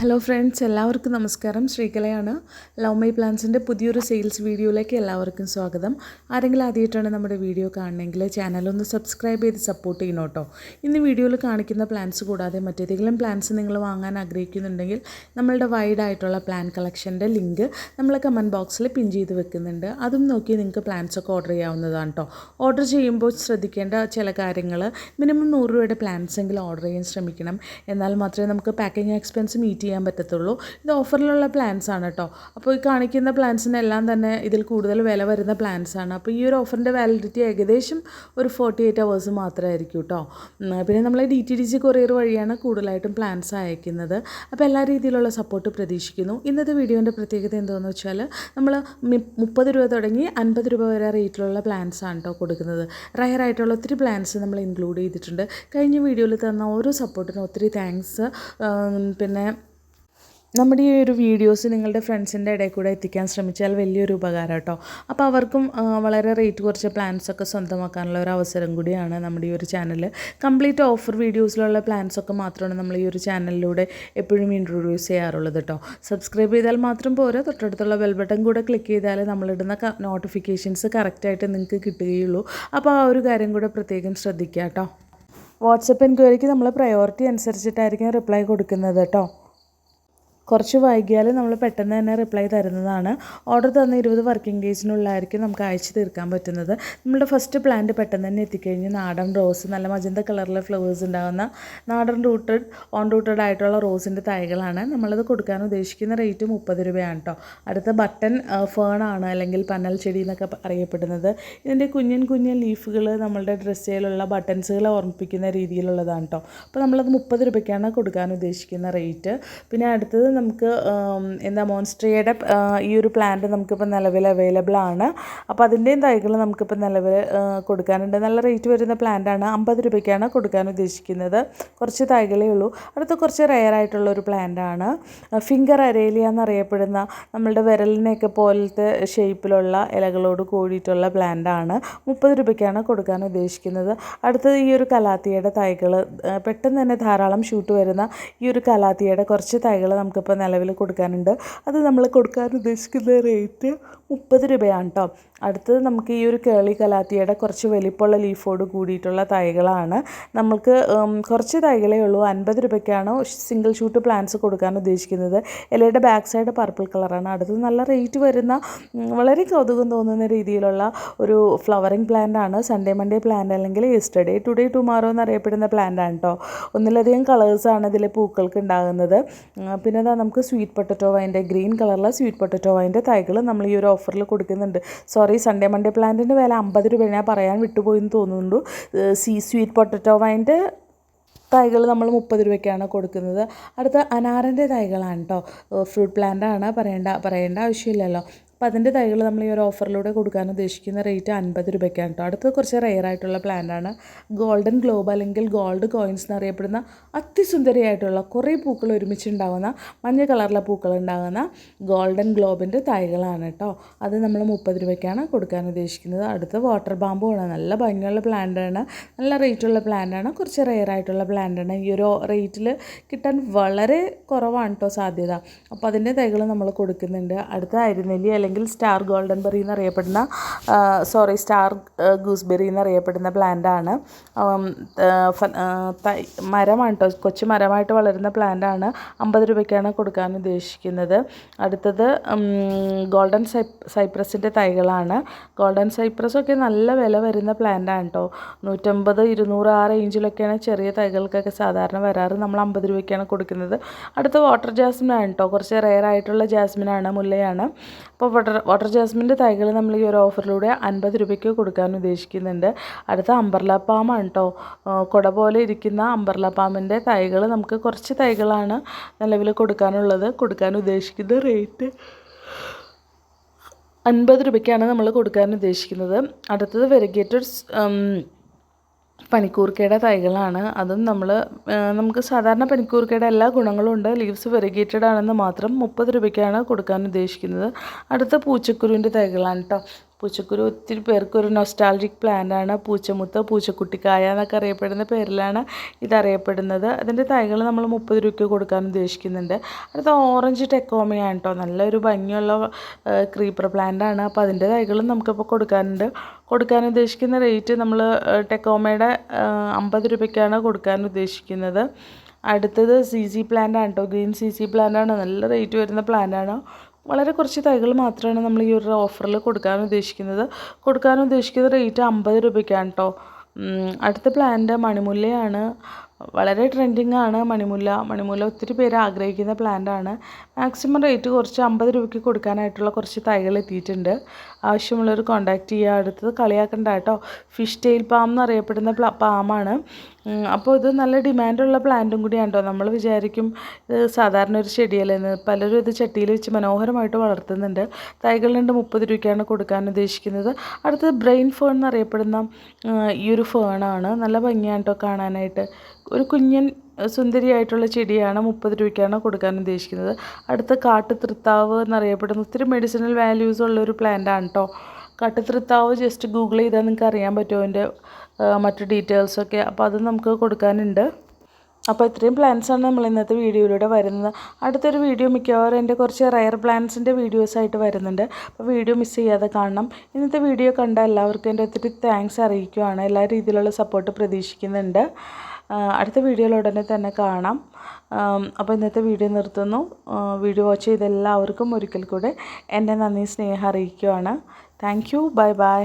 Hello friends എല്ലാവർക്കും നമസ്കാരം. ശ്രീകലയാണ്. Love my പ്ലാൻസിന്റെ പുതിയൊരു സെയിൽസ് വീഡിയോയിലേക്ക് എല്ലാവർക്കും സ്വാഗതം. ആരെങ്കിലും ആദ്യമായിട്ടാണ് നമ്മുടെ വീഡിയോ കാണണമെങ്കിൽ ചാനലൊന്ന് സബ്സ്ക്രൈബ് ചെയ്ത് സപ്പോർട്ട് ചെയ്യണം കേട്ടോ. ഇന്ന് വീഡിയോയിൽ കാണിക്കുന്ന പ്ലാൻസ് കൂടാതെ മറ്റേതെങ്കിലും പ്ലാൻസ് നിങ്ങൾ വാങ്ങാൻ ആഗ്രഹിക്കുന്നുണ്ടെങ്കിൽ നമ്മളുടെ വൈഡ് ആയിട്ടുള്ള പ്ലാൻ കളക്ഷന്റെ ലിങ്ക് നമ്മൾ കമന്റ് ബോക്സിൽ പിൻ ചെയ്ത് വെക്കുന്നുണ്ട്. അതും നോക്കി നിങ്ങൾക്ക് പ്ലാൻസ് ഒക്കെ ഓർഡർ ചെയ്യാവുന്നതാണ് കേട്ടോ. ഓർഡർ ചെയ്യുമ്പോൾ ശ്രദ്ധിക്കേണ്ട ചില കാര്യങ്ങൾ മിനിമം നൂറ് രൂപയുടെ പ്ലാൻസ് എങ്കിലും ഓർഡർ ചെയ്യാൻ ശ്രമിക്കണം. എന്നാൽ മാത്രമേ നമുക്ക് പാക്കിംഗ് എക്സ്പെൻസ് മീറ്റ് ചെയ്യാൻ പറ്റത്തുള്ളൂ. ഇത് ഓഫറിലുള്ള പ്ലാൻസ് ആണ് കേട്ടോ അപ്പോൾ ഈ കാണിക്കുന്ന പ്ലാൻസിനെല്ലാം തന്നെ ഇതിൽ കൂടുതൽ വില വരുന്ന പ്ലാൻസ് ആണ്. അപ്പോൾ ഈ ഒരു ഓഫറിന്റെ വാലിഡിറ്റി ഏകദേശം ഒരു ഫോർട്ടി എയ്റ്റ് അവേഴ്സ് മാത്രമായിരിക്കും കേട്ടോ പിന്നെ നമ്മൾ D T D C courier വഴിയാണ് കൂടുതലായിട്ടും പ്ലാൻസ് അയക്കുന്നത്. അപ്പോൾ എല്ലാ രീതിയിലുള്ള സപ്പോർട്ട് പ്രതീക്ഷിക്കുന്നു. ഇന്നത്തെ വീഡിയോന്റെ പ്രത്യേകത എന്താണെന്ന് വെച്ചാൽ നമ്മൾ മുപ്പത് രൂപ തുടങ്ങി അൻപത് രൂപ വരെ റേറ്റിലുള്ള പ്ലാൻസ് ആണ് കേട്ടോ കൊടുക്കുന്നത്. റയർ ആയിട്ടുള്ള ഒത്തിരി പ്ലാൻസ് നമ്മൾ ഇൻക്ലൂഡ് ചെയ്തിട്ടുണ്ട്. കഴിഞ്ഞ വീഡിയോയിൽ തന്ന ഓരോ സപ്പോർട്ടിനും ഒത്തിരി താങ്ക്സ് പിന്നെ നമ്മുടെ ഈ ഒരു വീഡിയോസ് നിങ്ങളുടെ ഫ്രണ്ട്സിന്റെ ഇടയിൽ കൂടെ എത്തിക്കാൻ ശ്രമിച്ചാൽ വലിയൊരു ഉപകാരം കേട്ടോ. അപ്പോൾ അവർക്കും വളരെ റേറ്റ് കുറച്ച് പ്ലാൻസൊക്കെ സ്വന്തമാക്കാനുള്ള ഒരു അവസരം കൂടിയാണ് നമ്മുടെ ഈ ഒരു ചാനൽ കംപ്ലീറ്റ് ഓഫർ വീഡിയോസിലുള്ള പ്ലാൻസൊക്കെ മാത്രമാണ് നമ്മൾ ഈ ഒരു ചാനലിലൂടെ എപ്പോഴും ഇൻട്രൊഡ്യൂസ് ചെയ്യാറുള്ളത് കേട്ടോ. സബ്സ്ക്രൈബ് ചെയ്താൽ മാത്രം പോരാ തൊട്ടടുത്തുള്ള ബെൽ ബട്ടൺ കൂടെ ക്ലിക്ക് ചെയ്താൽ നമ്മളിടുന്ന നോട്ടിഫിക്കേഷൻസ് കറക്റ്റായിട്ട് നിങ്ങൾക്ക് കിട്ടുകയുള്ളൂ. അപ്പോൾ ആ ഒരു കാര്യം കൂടെ പ്രത്യേകം ശ്രദ്ധിക്കുക കേട്ടോ. വാട്സപ്പ് എൻക്വയറിക്ക് നമ്മൾ പ്രയോറിറ്റി അനുസരിച്ചിട്ടായിരിക്കും റിപ്ലൈ കൊടുക്കുന്നത് കേട്ടോ. കുറച്ച് വൈകിയാൽ നമ്മൾ പെട്ടെന്ന് തന്നെ റിപ്ലൈ തരുന്നതാണ്. ഓർഡർ തന്ന ഇരുപത് വർക്കിംഗ് ഡേയ്സിനുള്ളിലായിരിക്കും നമുക്ക് അയച്ചു തീർക്കാൻ പറ്റുന്നത്. നമ്മുടെ ഫസ്റ്റ് പ്ലാന്റ് പെട്ടെന്ന് തന്നെ എത്തിക്കഴിഞ്ഞ് നാടൻ റോസ് നല്ല മജന്ത കളറിലെ ഫ്ലവേഴ്സ് ഉണ്ടാകുന്ന നാടൻ റൂട്ടഡ് ഓൺ റൂട്ടഡ് ആയിട്ടുള്ള റോസിന്റെ തൈകളാണ് നമ്മളത് കൊടുക്കാൻ ഉദ്ദേശിക്കുന്ന റേറ്റ് മുപ്പത് രൂപയാണ് കേട്ടോ അടുത്ത ബട്ടൺ ഫേൺ ആണ് അല്ലെങ്കിൽ പന്നൽ ചെടി എന്നൊക്കെ അറിയപ്പെടുന്നത്. ഇതിന്റെ കുഞ്ഞൻ കുഞ്ഞൻ ലീഫുകൾ നമ്മളുടെ ഡ്രസ്സിലുള്ള ബട്ടൺസുകളെ ഓർമ്മിപ്പിക്കുന്ന രീതിയിലുള്ളതാണ് കേട്ടോ അപ്പോൾ നമ്മളത് മുപ്പത് രൂപയ്ക്കാണ് കൊടുക്കാൻ ഉദ്ദേശിക്കുന്ന റേറ്റ് പിന്നെ അടുത്തത് നമുക്ക് എന്താ മോൺസ്ട്രിയയുടെ ഈ ഒരു പ്ലാന്റ് നമുക്കിപ്പോൾ നിലവിൽ അവൈലബിൾ ആണ്. അപ്പോൾ അതിന്റെയും തൈകൾ നമുക്കിപ്പോൾ നിലവിൽ കൊടുക്കാനുണ്ട്. നല്ല റേറ്റ് വരുന്ന പ്ലാന്റ് ആണ്. അമ്പത് രൂപയ്ക്കാണ് കൊടുക്കാൻ ഉദ്ദേശിക്കുന്നത്. കുറച്ച് തൈകളേ ഉള്ളൂ. അടുത്ത കുറച്ച് റെയർ ആയിട്ടുള്ള ഒരു പ്ലാന്റ് ആണ്. ഫിംഗർ അരേലിയ എന്നറിയപ്പെടുന്ന നമ്മളുടെ വിരലിനെയൊക്കെ പോലത്തെ ഷേപ്പിലുള്ള ഇലകളോട് കൂടിയിട്ടുള്ള പ്ലാന്റ് ആണ്. മുപ്പത് രൂപയ്ക്കാണ് കൊടുക്കാൻ ഉദ്ദേശിക്കുന്നത്. അടുത്തത് ഈ ഒരു കലാത്തിയുടെ തൈകൾ പെട്ടെന്ന് തന്നെ ധാരാളം ഷൂട്ട് വരുന്ന ഈ ഒരു കലാത്തിയുടെ കുറച്ച് തൈകൾ നമുക്കിപ്പോൾ നിലവിൽ കൊടുക്കാനുണ്ട്. അത് നമ്മൾ കൊടുക്കാൻ ഉദ്ദേശിക്കുന്ന റേറ്റ് മുപ്പത് രൂപയാണ് കേട്ടോ അടുത്തത് നമുക്ക് ഈ ഒരു കേളി കലാത്തിയുടെ കുറച്ച് വലിപ്പമുള്ള ലീഫോട് കൂടിയിട്ടുള്ള തൈകളാണ്. നമുക്ക് കുറച്ച് തൈകളേ ഉള്ളൂ. അൻപത് രൂപയ്ക്കാണ് സിംഗിൾ ഷൂട്ട് പ്ലാന്റ്സ് കൊടുക്കാൻ ഉദ്ദേശിക്കുന്നത്. ഇലയുടെ ബാക്ക് സൈഡ് പർപ്പിൾ കളറാണ് അടുത്തത് നല്ല റേറ്റ് വരുന്ന വളരെ കൗതുകം തോന്നുന്ന രീതിയിലുള്ള ഒരു ഫ്ലവറിങ് പ്ലാന്റ് ആണ്. സൺഡേ മൺഡേ പ്ലാന്റ് അല്ലെങ്കിൽ യെസ്റ്റർഡേ ടുഡേ ടുമാറോ എന്നറിയപ്പെടുന്ന പ്ലാന്റ് ആണ് കേട്ടോ ഒന്നിലധികം കളേഴ്സാണ് ഇതിലെ പൂക്കൾക്ക് ഉണ്ടാകുന്നത്. പിന്നെ നമുക്ക് സ്വീറ്റ് പൊട്ടറ്റോ വൈന്റെ ഗ്രീൻ കളറിലെ സ്വീറ്റ് പൊട്ടറ്റോ വൈന്റെ തൈകൾ നമ്മൾ ഈ ഒരു ഓഫറിൽ കൊടുക്കുന്നുണ്ട്. സോറി സൺഡേ മൺഡേ പ്ലാന്റിന്റെ വില അമ്പത് രൂപ ഞാൻ പറയാൻ വിട്ടുപോയെന്ന് തോന്നുന്നുണ്ട്. ഏഹ് സീ സ്വീറ്റ് പൊട്ടറ്റോ വൈന്റെ തൈകൾ നമ്മൾ മുപ്പത് രൂപയ്ക്കാണ് കൊടുക്കുന്നത്. അടുത്ത അനാറിന്റെ തൈകളാണ് കേട്ടോ ഫ്രൂട്ട് പ്ലാന്റ് ആണ്. പറയേണ്ട പറയേണ്ട ആവശ്യമില്ലല്ലോ. അപ്പോൾ അതിന്റെ തൈകൾ നമ്മൾ ഈ ഒരു ഓഫറിലൂടെ കൊടുക്കാൻ ഉദ്ദേശിക്കുന്ന റേറ്റ് അൻപത് രൂപയ്ക്കാണ് കേട്ടോ അടുത്തത് കുറച്ച് റെയർ ആയിട്ടുള്ള പ്ലാന്റാണ് ഗോൾഡൻ ഗ്ലോബ് അല്ലെങ്കിൽ ഗോൾഡ് കോയിൻസ് എന്നറിയപ്പെടുന്ന അതിസുന്ദരിയായിട്ടുള്ള കുറേ പൂക്കൾ ഒരുമിച്ച് ഉണ്ടാകുന്ന മഞ്ഞ കളറിലെ പൂക്കൾ ഉണ്ടാകുന്ന ഗോൾഡൻ ഗ്ലോബിന്റെ തൈകളാണ് കേട്ടോ അത് നമ്മൾ മുപ്പത് രൂപയ്ക്കാണ് കൊടുക്കാൻ ഉദ്ദേശിക്കുന്നത്. അടുത്ത വാട്ടർ ബാമ്പുമാണ് നല്ല ഭംഗിയുള്ള പ്ലാന്റാണ് നല്ല റേറ്റുള്ള പ്ലാന്റാണ് കുറച്ച് റെയർ ആയിട്ടുള്ള പ്ലാന്റാണ് ഈ ഒരു റേറ്റിൽ കിട്ടാൻ വളരെ കുറവാണ് കേട്ടോ സാധ്യത. അപ്പോൾ അതിന്റെ തൈകൾ നമ്മൾ കൊടുക്കുന്നുണ്ട്. അടുത്ത അരിനെല്ലി അല്ലെങ്കിൽ സ്റ്റാർ ഗോൾഡൻ ബെറി എന്നറിയപ്പെടുന്ന സോറി സ്റ്റാർ ഗൂസ്ബെറി എന്നറിയപ്പെടുന്ന പ്ലാന്റാണ്. മരമാണ് കേട്ടോ കൊച്ചു മരമായിട്ട് വളരുന്ന പ്ലാന്റാണ് അമ്പത് രൂപയ്ക്കാണ് കൊടുക്കാൻ ഉദ്ദേശിക്കുന്നത്. അടുത്തത് ഗോൾഡൻ സൈ സൈപ്രസിന്റെ തൈകളാണ്. ഗോൾഡൻ സൈപ്രസൊക്കെ നല്ല വില വരുന്ന പ്ലാന്റാണ് കേട്ടോ നൂറ്റമ്പത് ഇരുന്നൂറ് ആ റേഞ്ചിലൊക്കെയാണ് ചെറിയ തൈകൾക്കൊക്കെ സാധാരണ വരാറ്. നമ്മൾ അമ്പത് രൂപയ്ക്കാണ് കൊടുക്കുന്നത്. അടുത്ത വാട്ടർ ജാസ്മിനാണ് കേട്ടോ കുറച്ച് റെയർ ആയിട്ടുള്ള ജാസ്മിൻ ആണ് മുല്ലയാണ്. അപ്പോൾ വാട്ടർ വാട്ടർ ജാസ്മിന്റെ തൈകൾ നമ്മൾ ഈ ഒരു ഓഫറിലൂടെ അൻപത് രൂപയ്ക്ക് കൊടുക്കാൻ ഉദ്ദേശിക്കുന്നുണ്ട്. അടുത്ത അമ്പർല പാമാണ് കേട്ടോ കുട പോലെ ഇരിക്കുന്ന അമ്പർല പാമ്പിന്റെ തൈകൾ നമുക്ക് കുറച്ച് തൈകളാണ് നിലവിൽ കൊടുക്കാനുള്ളത്. കൊടുക്കാൻ ഉദ്ദേശിക്കുന്ന റേറ്റ് അൻപത് രൂപയ്ക്കാണ് നമ്മൾ കൊടുക്കാൻ ഉദ്ദേശിക്കുന്നത്. അടുത്തത് വെരിഗേറ്റഡ് പനിക്കൂർക്കയുടെ തൈകളാണ്. അതും നമ്മൾ നമുക്ക് സാധാരണ പനിക്കൂർക്കയുടെ എല്ലാ ഗുണങ്ങളും ഉണ്ട്. ലീവ്സ് വെരിഗേറ്റഡ് ആണെന്ന് മാത്രം മുപ്പത് രൂപയ്ക്കാണ് കൊടുക്കാൻ ഉദ്ദേശിക്കുന്നത്. അടുത്ത പൂച്ചക്കുരുവിന്റെ തൈകളാണ് കേട്ടോ പൂച്ചക്കുരു ഒത്തിരി പേർക്ക് ഒരു നൊസ്റ്റാൾജിക് പ്ലാന്റാണ് പൂച്ചമുത്ത് പൂച്ചക്കുട്ടിക്കായ എന്നൊക്കെ അറിയപ്പെടുന്ന പേരിലാണ് ഇതറിയപ്പെടുന്നത്. അതിന്റെ തൈകൾ നമ്മൾ മുപ്പത് രൂപയ്ക്ക് കൊടുക്കാൻ ഉദ്ദേശിക്കുന്നുണ്ട്. അടുത്ത ഓറഞ്ച് ടെക്കോമയാണ് കേട്ടോ നല്ലൊരു ഭംഗിയുള്ള ക്രീപ്പർ പ്ലാന്റാണ് അപ്പോൾ അതിന്റെ തൈകളും നമുക്കിപ്പോൾ കൊടുക്കാനുണ്ട്. കൊടുക്കാൻ ഉദ്ദേശിക്കുന്ന റേറ്റ് നമ്മൾ ടെക്കോമയുടെ അമ്പത് രൂപയ്ക്കാണ് കൊടുക്കാൻ ഉദ്ദേശിക്കുന്നത്. അടുത്തത് സി സി പ്ലാന്റ് ആണ് കേട്ടോ ഗ്രീൻ സി സി പ്ലാന്റ് ആണ്. നല്ല റേറ്റ് വരുന്ന പ്ലാന്റ് ആണ്. വളരെ കുറച്ച് തൈകൾ മാത്രമാണ് നമ്മൾ ഈ ഒരു ഓഫറിൽ കൊടുക്കാൻ ഉദ്ദേശിക്കുന്നത്. കൊടുക്കാൻ ഉദ്ദേശിക്കുന്ന റേറ്റ് അമ്പത് രൂപയ്ക്കാണ് കേട്ടോ അടുത്ത പ്ലാന്റ് മണിമുല്ലയാണ് വളരെ ട്രെൻഡിങ് ആണ് മണിമുല്ല. മണിമുല്ല ഒത്തിരി പേര് ആഗ്രഹിക്കുന്ന പ്ലാന്റ് ആണ്. മാക്സിമം റേറ്റ് കുറച്ച് അമ്പത് രൂപയ്ക്ക് കൊടുക്കാനായിട്ടുള്ള കുറച്ച് തൈകൾ എത്തിയിട്ടുണ്ട്. ആവശ്യമുള്ളവർ കോൺടാക്റ്റ് ചെയ്യുക. അടുത്തത് കളിയാക്കണ്ട കേട്ടോ. ഫിഷ് ടെയിൽ പാം എന്നറിയപ്പെടുന്ന പ്ല പാമാണ് അപ്പോൾ ഇത് നല്ല ഡിമാൻഡുള്ള പ്ലാന്റും കൂടിയാണ് കേട്ടോ. നമ്മൾ വിചാരിക്കും സാധാരണ ഒരു ചെടിയല്ലെന്ന് പലരും ഇത് ചട്ടിയിൽ വെച്ച് മനോഹരമായിട്ട് വളർത്തുന്നുണ്ട്. തൈകൾ രണ്ട് മുപ്പത് രൂപയ്ക്കാണ് കൊടുക്കാൻ ഉദ്ദേശിക്കുന്നത്. അടുത്തത് ബ്രെയിൻ ഫേൺ എന്നറിയപ്പെടുന്ന ഈ ഒരു ഫേണാണ് നല്ല ഭംഗിയാണ് കേട്ടോ കാണാനായിട്ട്. ഒരു കുഞ്ഞൻ സുന്ദരിയായിട്ടുള്ള ചെടിയാണ് മുപ്പത് രൂപയ്ക്കാണ് കൊടുക്കാൻ ഉദ്ദേശിക്കുന്നത്. അടുത്ത കാട്ടുതൃത്താവ് എന്നറിയപ്പെടുന്ന ഒത്തിരി മെഡിസിനൽ വാല്യൂസ് ഉള്ള ഒരു പ്ലാന്റ് ആണ് കേട്ടോ കാട്ടുതൃത്താവ് ജസ്റ്റ് ഗൂഗിൾ ചെയ്താൽ നിങ്ങൾക്ക് അറിയാൻ പറ്റുമോ അതിന്റെ മറ്റു ഡീറ്റെയിൽസൊക്കെ അപ്പോൾ അത് നമുക്ക് കൊടുക്കാനുണ്ട്. അപ്പോൾ ഇത്രയും പ്ലാൻസാണ് നമ്മൾ ഇന്നത്തെ വീഡിയോയിലൂടെ വരുന്നത്. അടുത്തൊരു വീഡിയോ മിക്കവാറും എന്റെ കുറച്ച് റയർ പ്ലാൻസിന്റെ വീഡിയോസായിട്ട് വരുന്നുണ്ട്. അപ്പോൾ വീഡിയോ മിസ് ചെയ്യാതെ കാണണം. ഇന്നത്തെ വീഡിയോ കണ്ട എല്ലാവർക്കും എന്റെ ഒത്തിരി താങ്ക്സ് അറിയിക്കുവാണ്. എല്ലാ രീതിയിലുള്ള സപ്പോർട്ട് പ്രതീക്ഷിക്കുന്നുണ്ട്. അടുത്ത വീഡിയോയിൽ ഉടനെ തന്നെ കാണാം. അപ്പോൾ ഇന്നത്തെ വീഡിയോ നിർത്തുന്നു. വീഡിയോ വാച്ച് ചെയ്ത എല്ലാവർക്കും ഒരിക്കൽ കൂടെ എന്റെ നന്ദി സ്നേഹം അറിയിക്കുവാണ് താങ്ക് യു. Bye bye.